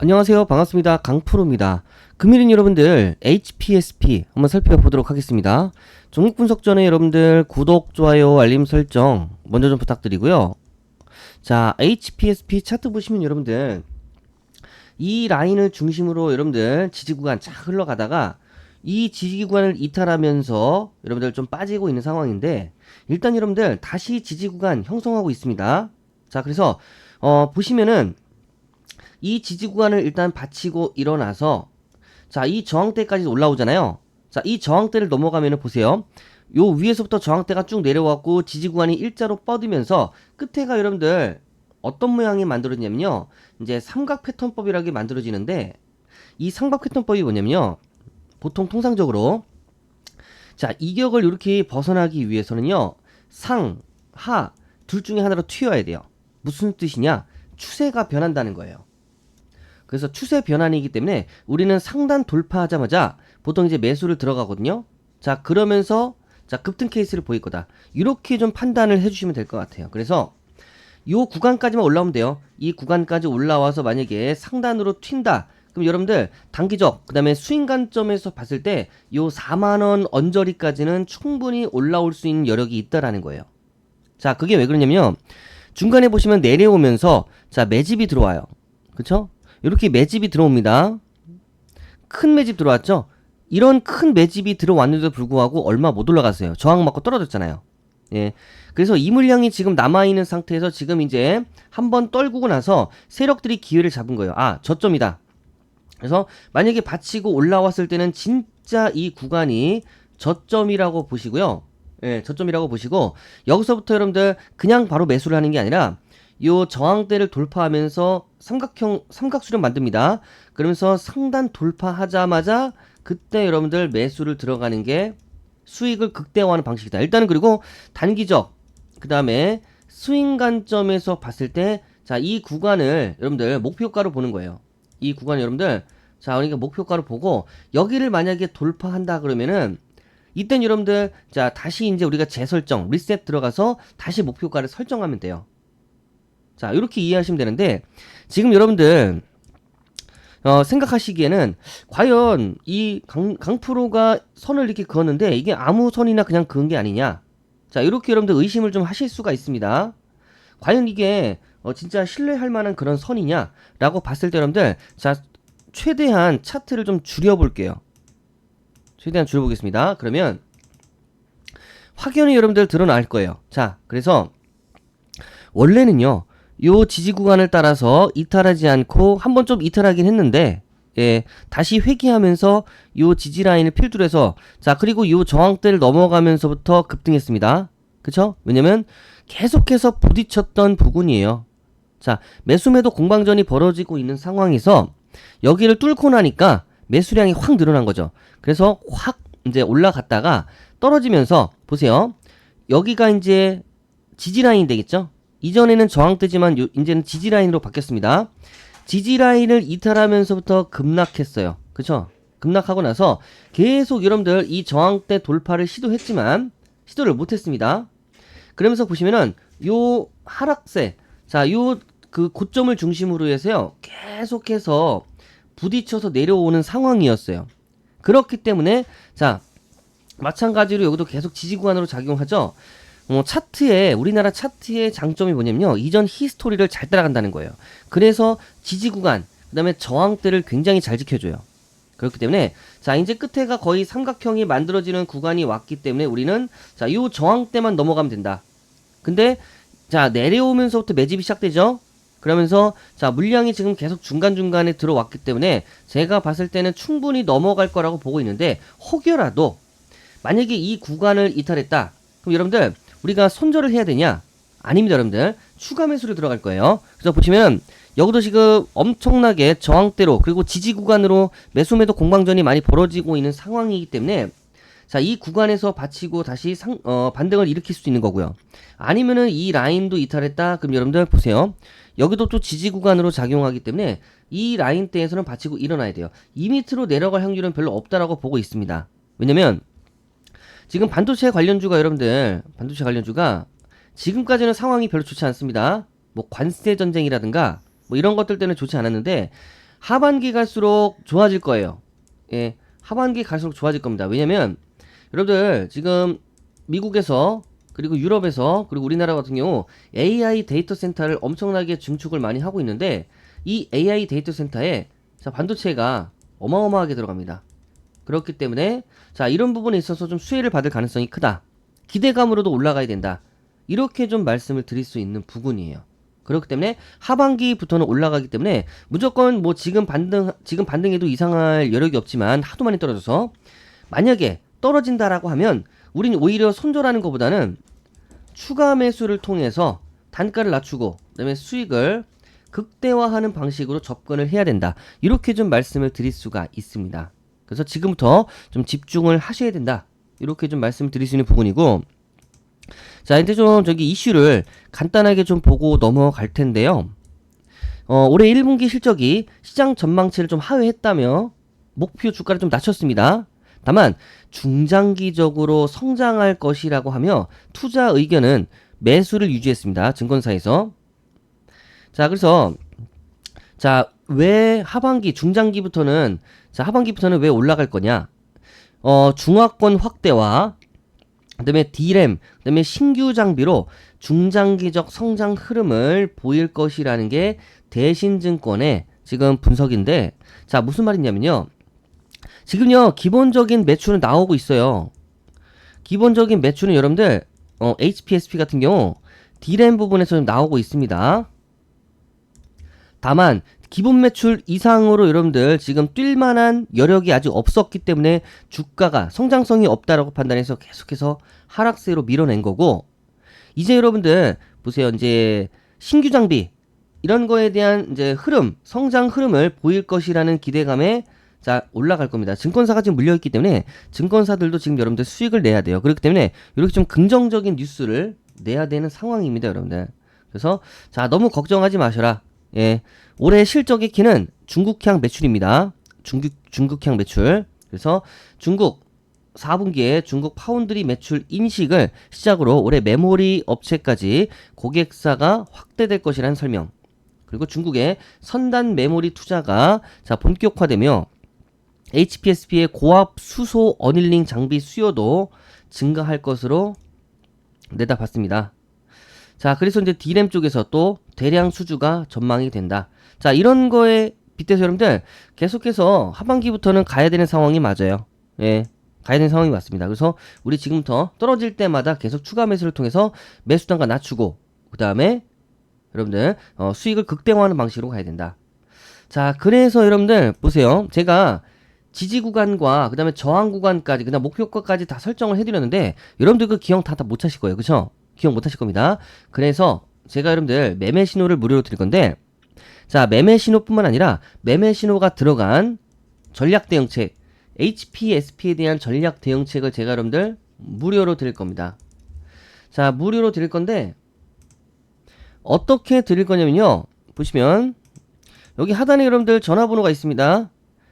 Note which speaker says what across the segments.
Speaker 1: 안녕하세요. 반갑습니다. 강프로입니다. 금일인 여러분들 HPSP 한번 살펴보도록 하겠습니다. 종목 분석 전에 여러분들 구독, 좋아요, 알림 설정 먼저 좀 부탁드리고요. 자, HPSP 차트 보시면 여러분들 이 라인을 중심으로 여러분들 지지 구간 쫙 흘러가다가 이 지지 구간을 이탈하면서 여러분들 좀 빠지고 있는 상황인데 일단 여러분들 다시 지지 구간 형성하고 있습니다. 자, 그래서 어 보시면은 이 지지 구간을 일단 받치고 일어나서 자, 이 저항대까지 올라오잖아요. 자, 이 저항대를 넘어가면은 보세요. 요 위에서부터 저항대가 쭉 내려왔고 지지 구간이 일자로 뻗으면서 끝에가 여러분들 어떤 모양이 만들어지냐면요. 이제 삼각 패턴법이라게 만들어지는데 이 삼각 패턴법이 뭐냐면요. 보통 통상적으로 자, 이격을 이렇게 벗어나기 위해서는요. 상, 하 둘 중에 하나로 튀어야 돼요. 무슨 뜻이냐? 추세가 변한다는 거예요. 그래서 추세 변환이기 때문에 우리는 상단 돌파하자마자 보통 이제 매수를 들어가거든요. 자, 그러면서 자, 급등 케이스를 보일 거다. 이렇게 좀 판단을 해 주시면 될 것 같아요. 그래서 요 구간까지만 올라오면 돼요. 이 구간까지 올라와서 만약에 상단으로 튄다. 그럼 여러분들 단기적 그다음에 수익 관점에서 봤을 때요 4만 원 언저리까지는 충분히 올라올 수 있는 여력이 있다라는 거예요. 자, 그게 왜 그러냐면 중간에 보시면 내려오면서 자, 매집이 들어와요. 그쵸? 이렇게 매집이 들어옵니다. 큰 매집 들어왔죠? 이런 큰 매집이 들어왔는데도 불구하고 얼마 못 올라갔어요. 저항 맞고 떨어졌잖아요. 예. 그래서 이 물량이 지금 남아있는 상태에서 지금 이제 한번 떨구고 나서 세력들이 기회를 잡은 거예요. 아, 저점이다. 그래서 만약에 받치고 올라왔을 때는 진짜 이 구간이 저점이라고 보시고요. 예, 저점이라고 보시고 여기서부터 여러분들 그냥 바로 매수를 하는 게 아니라 요 저항대를 돌파하면서 삼각형 삼각수렴 만듭니다. 그러면서 상단 돌파하자마자 그때 여러분들 매수를 들어가는 게 수익을 극대화하는 방식이다. 일단은 그리고 단기적 그다음에 스윙 관점에서 봤을 때 자, 이 구간을 여러분들 목표가로 보는 거예요. 이 구간 여러분들 자, 그러니까 목표가로 보고 여기를 만약에 돌파한다 그러면은 이땐 여러분들 자, 다시 이제 우리가 재설정, 리셋 들어가서 다시 목표가를 설정하면 돼요. 자, 이렇게 이해하시면 되는데 지금 여러분들 어, 생각하시기에는 과연 이 강, 강프로가 선을 이렇게 그었는데 이게 아무 선이나 그냥 그은 게 아니냐? 자, 이렇게 여러분들 의심을 좀 하실 수가 있습니다. 과연 이게 어, 진짜 신뢰할 만한 그런 선이냐라고 봤을 때 여러분들 자, 최대한 차트를 좀 줄여 볼게요. 최대한 줄여 보겠습니다. 그러면 확연히 여러분들 드러날 거예요. 자, 그래서 원래는요. 요 지지 구간을 따라서 이탈하지 않고 한 번 좀 이탈하긴 했는데 예, 다시 회귀하면서 요 지지 라인을 필두해서 자, 그리고 요 저항대를 넘어가면서부터 급등했습니다. 그쵸? 왜냐면 계속해서 부딪혔던 부분이에요. 자, 매수매도 공방전이 벌어지고 있는 상황에서 여기를 뚫고 나니까 매수량이 확 늘어난 거죠. 그래서 확 이제 올라갔다가 떨어지면서 보세요. 여기가 이제 지지 라인 되겠죠? 이전에는 저항대지만 요, 이제는 지지 라인으로 바뀌었습니다. 지지 라인을 이탈하면서부터 급락했어요. 그쵸? 급락하고 나서 계속 여러분들 이 저항대 돌파를 시도했지만 시도를 못했습니다. 그러면서 보시면은 요 하락세, 자, 요 그 고점을 중심으로 해서요 계속해서 부딪혀서 내려오는 상황이었어요. 그렇기 때문에 자 마찬가지로 여기도 계속 지지 구간으로 작용하죠. 어, 차트에 우리나라 차트의 장점이 뭐냐면요 이전 히스토리를 잘 따라간다는 거예요. 그래서 지지 구간 그다음에 저항대를 굉장히 잘 지켜줘요. 그렇기 때문에 자 이제 끝에가 거의 삼각형이 만들어지는 구간이 왔기 때문에 우리는 자이 저항대만 넘어가면 된다. 근데 자 내려오면서부터 매집이 시작되죠. 그러면서 자 물량이 지금 계속 중간중간에 들어왔기 때문에 제가 봤을 때는 충분히 넘어갈 거라고 보고 있는데 혹여라도 만약에 이 구간을 이탈했다 그럼 여러분들 우리가 손절을 해야 되냐 아닙니다 여러분들 추가 매수로 들어갈 거예요 그래서 보시면 여기도 지금 엄청나게 저항대로 그리고 지지 구간으로 매수 매도 공방전이 많이 벌어지고 있는 상황이기 때문에 자, 이 구간에서 받치고 다시 상, 어, 반등을 일으킬 수 있는 거고요. 아니면은 이 라인도 이탈했다. 그럼 여러분들 보세요. 여기도 또 지지 구간으로 작용하기 때문에 이 라인대에서는 받치고 일어나야 돼요. 이 밑으로 내려갈 확률은 별로 없다라고 보고 있습니다. 왜냐면 지금 반도체 관련주가 여러분들 반도체 관련주가 지금까지는 상황이 별로 좋지 않습니다. 뭐 관세 전쟁이라든가 뭐 이런 것들 때문에 좋지 않았는데 하반기 갈수록 좋아질 거예요. 예, 하반기 갈수록 좋아질 겁니다. 왜냐면 여러분들 지금 미국에서 그리고 유럽에서 그리고 우리나라 같은 경우 AI 데이터 센터를 엄청나게 증축을 많이 하고 있는데 이 AI 데이터 센터에 자 반도체가 어마어마하게 들어갑니다. 그렇기 때문에 자 이런 부분에 있어서 좀 수혜를 받을 가능성이 크다. 기대감으로도 올라가야 된다. 이렇게 좀 말씀을 드릴 수 있는 부분이에요. 그렇기 때문에 하반기부터는 올라가기 때문에 무조건 뭐 지금 반등 지금 반등해도 이상할 여력이 없지만 하도 많이 떨어져서 만약에 떨어진다라고 하면 우리는 오히려 손절하는 것보다는 추가 매수를 통해서 단가를 낮추고 그다음에 수익을 극대화하는 방식으로 접근을 해야 된다. 이렇게 좀 말씀을 드릴 수가 있습니다. 그래서 지금부터 좀 집중을 하셔야 된다. 이렇게 좀 말씀을 드릴 수 있는 부분이고 자, 이제 좀 저기 이슈를 간단하게 좀 보고 넘어갈 텐데요. 어, 올해 1분기 실적이 시장 전망치를 좀 하회했다며 목표 주가를 좀 낮췄습니다. 다만 중장기적으로 성장할 것이라고 하며 투자 의견은 매수를 유지했습니다. 증권사에서. 자, 그래서 자, 왜 하반기 중장기부터는 자, 하반기부터는 왜 올라갈 거냐? 어, 중화권 확대와 그다음에 D램, 그다음에 신규 장비로 중장기적 성장 흐름을 보일 것이라는 게 대신증권의 지금 분석인데 자 무슨 말이냐면요. 지금요 기본적인 매출은 나오고 있어요. 기본적인 매출은 여러분들 어, HPSP 같은 경우 D램 부분에서 좀 나오고 있습니다 다만 기본 매출 이상으로 여러분들 지금 뛸 만한 여력이 아직 없었기 때문에 주가가 성장성이 없다라고 판단해서 계속해서 하락세로 밀어낸 거고 이제 여러분들 보세요. 이제 신규 장비 이런 거에 대한 이제 흐름, 성장 흐름을 보일 것이라는 기대감에 자, 올라갈 겁니다. 증권사가 지금 물려 있기 때문에 증권사들도 지금 여러분들 수익을 내야 돼요. 그렇기 때문에 이렇게 좀 긍정적인 뉴스를 내야 되는 상황입니다, 여러분들. 그래서 자, 너무 걱정하지 마셔라. 예. 올해 실적의 키는 중국향 매출입니다. 중국, 중국향 매출. 그래서 중국 4분기에 중국 파운드리 매출 인식을 시작으로 올해 메모리 업체까지 고객사가 확대될 것이라는 설명. 그리고 중국의 선단 메모리 투자가 자, 본격화되며 HPSP의 고압 수소 어닐링 장비 수요도 증가할 것으로 내다봤습니다. 자, 그래서 이제 D램 쪽에서 또 대량 수주가 전망이 된다. 자, 이런 거에 빗대서 여러분들 계속해서 하반기부터는 가야 되는 상황이 맞아요. 예. 가야 되는 상황이 맞습니다. 그래서 우리 지금부터 떨어질 때마다 계속 추가 매수를 통해서 매수 단가 낮추고 그다음에 여러분들 어, 수익을 극대화하는 방식으로 가야 된다. 자, 그래서 여러분들 보세요. 제가 지지 구간과 그다음에 저항 구간까지 그다음 목표가까지 다 설정을 해드렸는데 여러분들 그 기억 다 다못 하실 거예요, 그렇죠? 기억 못 하실 겁니다. 그래서 제가 여러분들 매매 신호를 무료로 드릴 건데 자 매매 신호뿐만 아니라 매매 신호가 들어간 전략 대응책 HPSP에 대한 전략 대응책을 제가 여러분들 무료로 드릴 겁니다. 자 무료로 드릴 건데 어떻게 드릴 거냐면요 보시면 여기 하단에 여러분들 전화번호가 있습니다.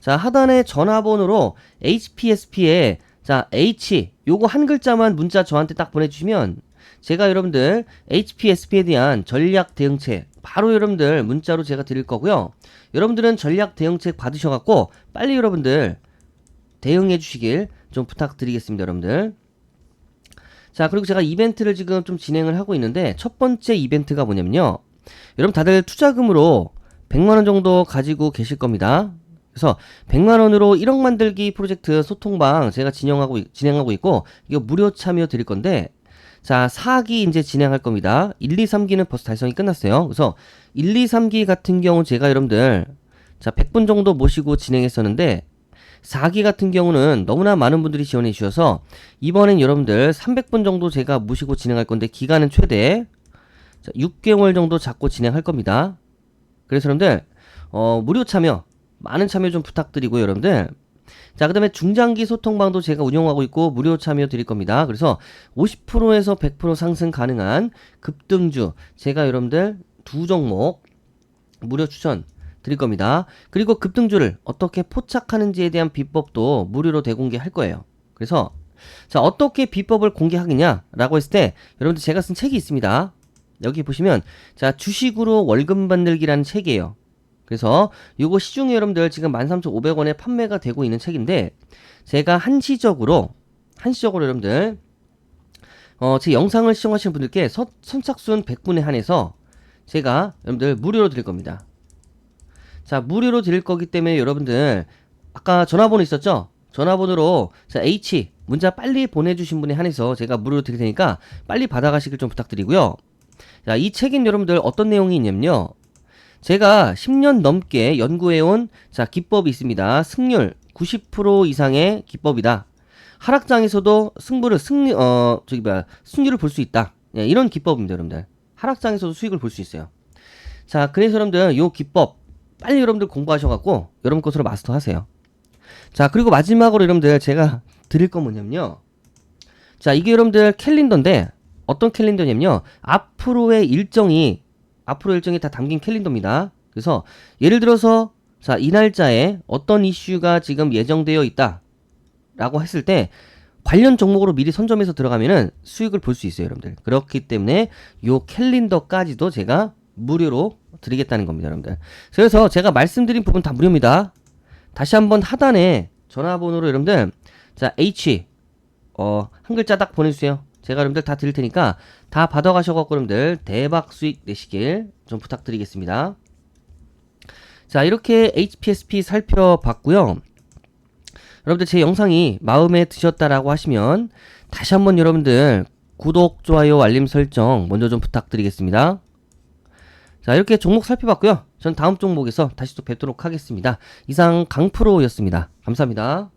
Speaker 1: 자 하단에 전화번호로 HPSP에 자 H 요거 한 글자만 문자 저한테 딱 보내주시면 제가 여러분들 HPSP에 대한 전략 대응책 바로 여러분들 문자로 제가 드릴 거고요. 여러분들은 전략 대응책 받으셔갖고 빨리 여러분들 대응해 주시길 좀 부탁드리겠습니다, 여러분들. 자, 그리고 제가 이벤트를 지금 좀 진행을 하고 있는데 첫 번째 이벤트가 뭐냐면요. 여러분 다들 투자금으로 100만 원 정도 가지고 계실 겁니다. 그래서 100만 원으로 1억 만들기 프로젝트 소통방 제가 진행하고 진행하고 있고 이거 무료 참여 드릴 건데 자, 4기 이제 진행할 겁니다. 1, 2, 3기는 벌써 달성이 끝났어요. 그래서 1, 2, 3기 같은 경우 제가 여러분들 자, 100분 정도 모시고 진행했었는데 4기 같은 경우는 너무나 많은 분들이 지원해 주셔서 이번엔 여러분들 300분 정도 제가 모시고 진행할 건데 기간은 최대 자, 6개월 정도 잡고 진행할 겁니다. 그래서 여러분들 어, 무료 참여 많은 참여 좀 부탁드리고요, 여러분들. 자, 그 다음에 중장기 소통방도 제가 운영하고 있고 무료 참여 드릴 겁니다. 그래서 50%에서 100% 상승 가능한 급등주 제가 여러분들 두 종목 무료 추천 드릴 겁니다. 그리고 급등주를 어떻게 포착하는지에 대한 비법도 무료로 대공개할 거예요. 그래서 자, 어떻게 비법을 공개하겠냐라고 했을 때 여러분들 제가 쓴 책이 있습니다. 여기 보시면 자, 주식으로 월급 만들기라는 책이에요. 그래서 요거 시중에 여러분들 지금 13,500원에 판매가 되고 있는 책인데 제가 한시적으로 한시적으로 여러분들 어, 제 영상을 시청하시는 분들께 서, 선착순 100분에 한해서 제가 여러분들 무료로 드릴 겁니다. 자, 무료로 드릴 거기 때문에 여러분들 아까 전화번호 있었죠? 전화번호로 자, H 문자 빨리 보내주신 분에 한해서 제가 무료로 드릴 테니까 빨리 받아가시길 좀 부탁드리고요. 자, 이 책인 여러분들 어떤 내용이 있냐면요. 제가 10년 넘게 연구해온 자 기법이 있습니다. 승률 90% 이상의 기법이다. 하락장에서도 승부를 승리 어 저기 뭐야 승률을 볼 수 있다. 예, 이런 기법입니다, 여러분들. 하락장에서도 수익을 볼 수 있어요. 자, 그래서 여러분들 요 기법 빨리 여러분들 공부하셔갖고 여러분 것으로 마스터하세요. 자, 그리고 마지막으로 여러분들 제가 드릴 건 뭐냐면요. 자, 이게 여러분들 캘린더인데 어떤 캘린더냐면요. 앞으로의 일정이 앞으로 일정이 다 담긴 캘린더입니다. 그래서 예를 들어서 자, 이 날짜에 어떤 이슈가 지금 예정되어 있다. 라고 했을 때 관련 종목으로 미리 선점해서 들어가면은 수익을 볼 수 있어요, 여러분들. 그렇기 때문에 요 캘린더까지도 제가 무료로 드리겠다는 겁니다, 여러분들. 그래서 제가 말씀드린 부분 다 무료입니다. 다시 한번 하단에 전화번호로 여러분들 자, H 어, 한 글자 딱 보내 주세요. 제가 여러분들 다 드릴 테니까 다 받아가셔갖고 여러분들 대박 수익 내시길 좀 부탁드리겠습니다. 자, 이렇게 HPSP 살펴봤고요. 여러분들 제 영상이 마음에 드셨다라고 하시면 다시 한번 여러분들 구독, 좋아요, 알림 설정 먼저 좀 부탁드리겠습니다. 자, 이렇게 종목 살펴봤고요. 전 다음 종목에서 다시 또 뵙도록 하겠습니다. 이상 강프로였습니다. 감사합니다.